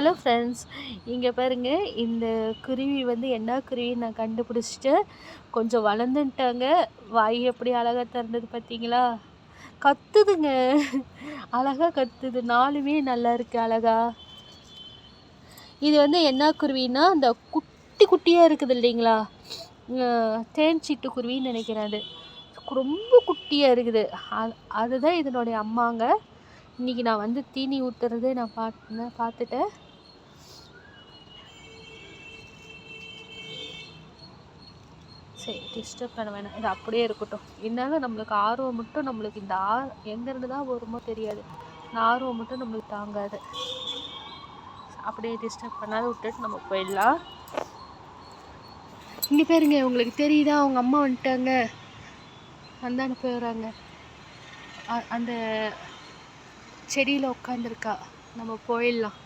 Hello friends இங்கே பாருங்க இந்த குருவி வந்து என்ன குருவி நான் கண்டுபிடிச்சிட்டு கொஞ்சம் வளர்ந்துட்டாங்க. வாய் எப்படி அழகாக திறந்தது பார்த்தீங்களா? கத்துதுங்க. அழகாக கத்துது. நாலுமே நல்லா இருக்கு அழகா. இது வந்து என்ன குருவின்னா இந்த குட்டி குட்டியாக இருக்குது இல்லைங்களா? தேன் சீட்டு குருவின்னு நினைக்கிறேன் அது. ரொம்ப குட்டியாக இருக்குது. அது அதுதான் இதனுடைய அம்மாங்க. இன்றைக்கி நான் வந்து தீனி ஊற்றுறதே நான் பார்த்தேன் பார்த்துட்டேன். சரி டிஸ்டர்ப் பண்ண வேணாம். இது அப்படியே இருக்கட்டும். இருந்தாலும் நம்மளுக்கு ஆர்வம் மட்டும் நம்மளுக்கு இந்த ஆ எங்கேருந்து தான் வருமோ தெரியாது. இந்த ஆர்வம் மட்டும் நம்மளுக்கு தாங்காது. அப்படியே டிஸ்டர்ப் பண்ணாத விட்டுட்டு நம்ம போயிடலாம். இங்கே பேருங்க உங்களுக்கு தெரியுதா? அவங்க அம்மா வந்துட்டாங்க. அந்தாண்ட போயிடுறாங்க அந்த செடியில் உட்காந்துருக்கா நம்ம போயிடலாம்.